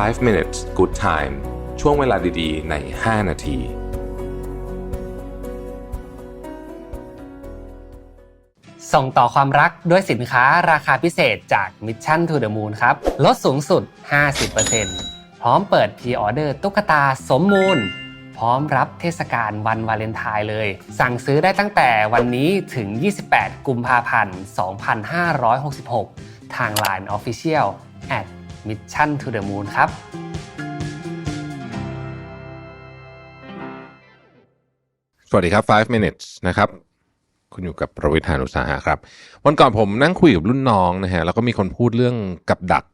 5 minutes good time ช่วงเวลาดีๆ ใน 5 นาที ส่งต่อความรักด้วยสินค้าราคาพิเศษจาก Mission to the Moon ครับ ลดสูงสุด 50%พร้อมเปิดพรีออเดอร์ตุ๊กตาสมมูล พร้อมรับเทศกาลวันวาเลนไทน์เลย สั่งซื้อได้ตั้งแต่วันนี้ถึง 28 กุมภาพันธ์ 2566 ทาง Line Official Mission to the Moon ครับสวัสดีครับ 5 minutes นะครับ คุณอยู่กับประวิทยานุสาหะครับ วันก่อนผมนั่งคุยกับรุ่นน้องนะฮะ แล้วก็มีคนพูดเรื่องกับดัก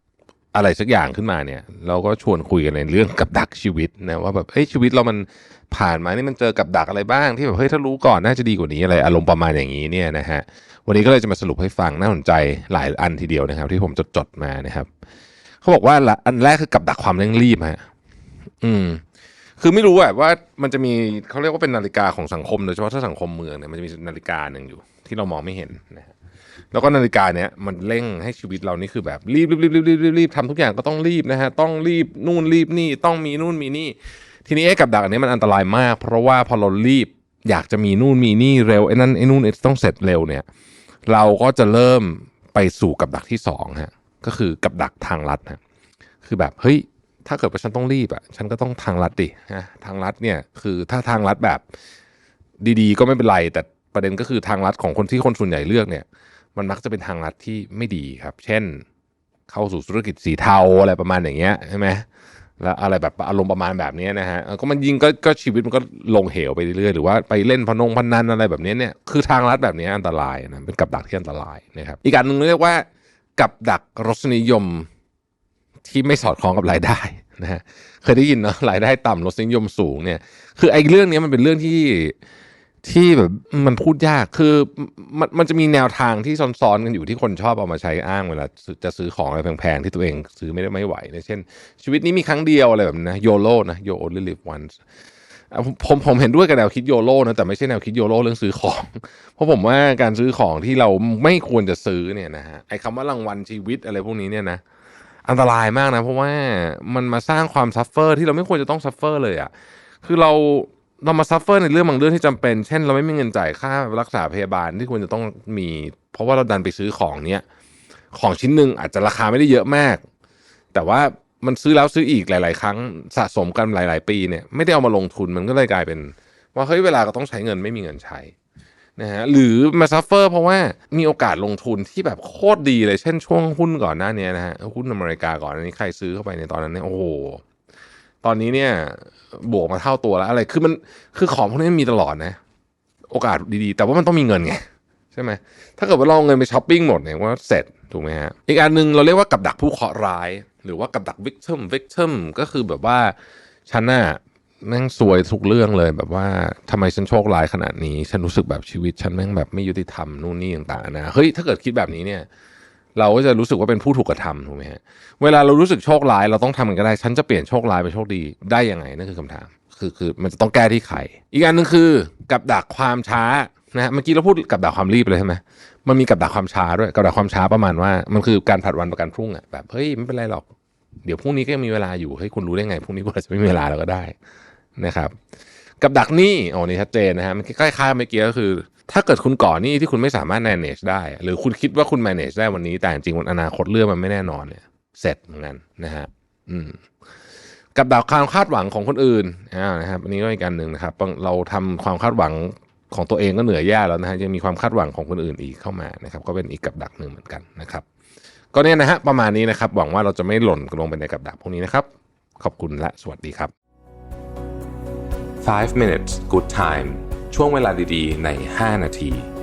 อะไรสักอย่างขึ้นมาเนี่ย เราก็ชวนคุยกันในเรื่องกับดักชีวิตนะว่าแบบ เฮ้ยชีวิตเรามันผ่านมานี่มันเจอกับดักอะไรบ้างที่แบบ เฮ้ยถ้ารู้ก่อนน่าจะดีกว่านี้อะไร อารมณ์ประมาณอย่างนี้เนี่ยนะฮะ วันนี้ก็เลยจะมาสรุปให้ฟังน่าสนใจหลายอันทีเดียวนะครับ ที่ผมจดจดมานะครับ เขาบอกว่าละอันแรกคือกับดักความเร่งรีบฮะอืม คือไม่รู้อะว่ามันจะมีเขาเรียกว่าเป็นนาฬิกาของสังคมโดยเฉพาะถ้าสังคมเมืองเนี่ยมันจะมีนาฬิกาหนึ่งอยู่ ที่เรามองไม่เห็นนะฮะแล้วก็นาฬิกาเนี้ยมันเร่งให้ชีวิตเรานี่คือแบบรีบรีบรีบรีบรีบรีบรีบทำทุกอย่างก็ต้องรีบนะฮะต้องรีบนู่นรีบนี่ต้องมีนู่นมีนี่ ทีนี้ไอ้กับดักอันนี้มันอันตรายมาก เพราะว่าพอเรารีบอยากจะมีนู่นมีนี่เร็วไอ้นั่นไอ้นู่นไอ้ต้องเสร็จเร็วเนี่ย เราก็จะเริ่มไปสู่กับดักที่สองฮะ ก็คือกับดักทางลัดฮะคือแบบเฮ้ยถ้าเกิดว่าฉันต้องรีบอะฉันก็ต้องทางลัดดินะทางลัดเนี่ยคือถ้าทางลัดแบบดีๆ ก็ไม่เป็นไร แต่ประเด็นก็คือทางลัดของคนที่คนส่วนใหญ่เลือกเนี่ย มันมักจะเป็นทางลัดที่ไม่ดีครับ เช่น เข้าสู่ธุรกิจสีเทาอะไรประมาณอย่างเงี้ยใช่ไหมแล้วอะไรแบบอารมณ์ประมาณแบบนี้นะฮะก็มันยิงก็ก็ชีวิตมันก็ลงเหวไปเรื่อยๆหรือว่าไปเล่นพนงพนันอะไรแบบนี้เนี่ยคือทางลัดแบบนี้อันตรายนะเป็นกับดักที่อันตรายนะครับอีกอันหนึ่งเรียกว่า กับดักรสนิยมที่ไม่สอดคล้องกับรายได้นะฮะเคยได้ยินเนาะรายได้ต่ำรสนิยมสูงเนี่ย คือไอ้เรื่องนี้มันเป็นเรื่องที่ที่แบบมันพูดยากคือมันมันจะมีแนวทางที่ซ้อนๆกันอยู่ที่คนชอบเอามาใช้อ้างเวลาจะซื้อของอะไรแพงๆที่ตัวเองซื้อไม่ได้ไม่ไหวเนี่ยเช่น ชีวิตนี้มีครั้งเดียวอะไรแบบนี้นะโยโลนะ you only live once อะผม ผมผมเห็นด้วยกับแนวคิดโยโลนะแต่ไม่ใช่แนวคิดโยโลเรื่องซื้อของ เพราะผมว่าการซื้อของที่เราไม่ควรจะซื้อเนี่ยนะฮะไอ้คำว่ารางวัลชีวิตอะไรพวกนี้เนี่ยนะอันตรายมากนะเพราะว่ามันมาสร้างความซัฟเฟอร์ที่เราไม่ควรจะต้องซัฟเฟอร์เลยอะ่ะคือเราเรามาซัฟเฟอร์ในเรื่องบางเรื่องที่จำเป็น เช่น เราไม่มีเงินจ่ายค่ารักษาพยาบาลที่ควรจะต้องมี เพราะว่าเราดันไปซื้อของเนี้ยของชิ้นหนึ่งอาจจะราคาไม่ได้เยอะมาก แต่ว่า มันซื้อแล้วซื้ออีกหลาย ๆ ครั้งสะสมกันหลาย ๆ ปีเนี่ยไม่ได้เอามาลงทุนมันก็เลยกลายเป็น ว่าเฮ้ยเวลาก็ต้องใช้เงินไม่มีเงินใช้นะฮะหรือมาซัฟเฟอร์เพราะว่ามีโอกาสลงทุนที่แบบโคตรดีเลยเช่นช่วงหุ้นก่อนหน้านี้นะฮะหุ้นอเมริกาก่อนอันนี้ใครซื้อเข้าไปในตอนนั้นเนี่ยโอ้โหตอนนี้เนี่ยบวกมาเท่าตัวแล้วอะไรคือมันคือของพวกนี้มันมีตลอดนะ โอกาสดีๆ แต่ว่ามันต้องมีเงินไง ช่ไหมถ้าเกิดว่าเราเอาเงินไปช้อปปิ้งหมดเนี่ยว่าเสร็จถูกไหมฮะอีกอันหนึ่งเราเรียกว่ากับดักผู้เคราะห์ร้าย หรือว่ากับดัก victim victim ก็คือแบบว่าฉันน่ะแม่งซวยทุกเรื่องเลยแบบว่าทำไมฉันโชคร้ายขนาดนี้ ฉันรู้สึกแบบชีวิต ฉันแม่งแบบไม่ยุติธรรมนู่นนี่ต่างๆนะเฮ้ยถ้าเกิดคิดแบบนี้เนี่ย เราก็จะรู้สึกว่าเป็นผู้ถูกกระทำถูกไหมฮะเวลาเรารู้สึกโชคร้ายเราต้องทำมันก็ได้ ฉันจะเปลี่ยนโชคร้ายเป็นโชคดีได้ยังไงนั่นคือคำถาม คือคือมันจะต้องแก้ที่ใครอีกอันหนึ่งคือ กับดักความช้า นะเมื่อกี้เราพูดกับดักความรีบเลยใช่ไหมมันมีกับดักความช้าด้วยกับดักความช้าประมาณว่า มันคือการผัดวันประกันพรุ่งอะแบบเฮ้ยไม่เป็นไรหรอก เดี๋ยวพรุ่งนี้ก็ยังมีเวลาอยู่เฮ้ยคุณรู้ได้ไงพรุ่งนี้คุณอาจจะไม่มีเวลาแล้วก็ได้นะครับ กับดักหนี้โอ้นี่ชัดเจนนะฮะมันใกล้ๆเมื่อกี้ก็คือ ถ้าเกิดคุณก่อหนี้ที่คุณไม่สามารถ manage ได้ หรือคุณคิดว่าคุณ manage ได้วันนี้ แต่จริงๆวันอนาคตเรื่องมันไม่แน่นอนเนี่ยเสร็จเหมือนกันนะฮะอืมกับดักความคาดหวังของคนอื่นอ่านะครับอันนี้ก็อีกการหนึ่งนะครับเราทำความคาดหวัง ของตัวเองก็เหนื่อยแย่แล้วนะฮะยังมีความคาดหวังของคนอื่นอีกเข้ามานะครับ ก็เป็นอีกกับดักหนึ่งเหมือนกันนะครับ ก็เนี่ยนะฮะประมาณนี้นะครับ หวังว่าเราจะไม่หล่นลงไปในกับดักพวกนี้นะครับ ขอบคุณและสวัสดีครับ 5 minutes good time ช่วงเวลาดีๆ ใน 5 นาที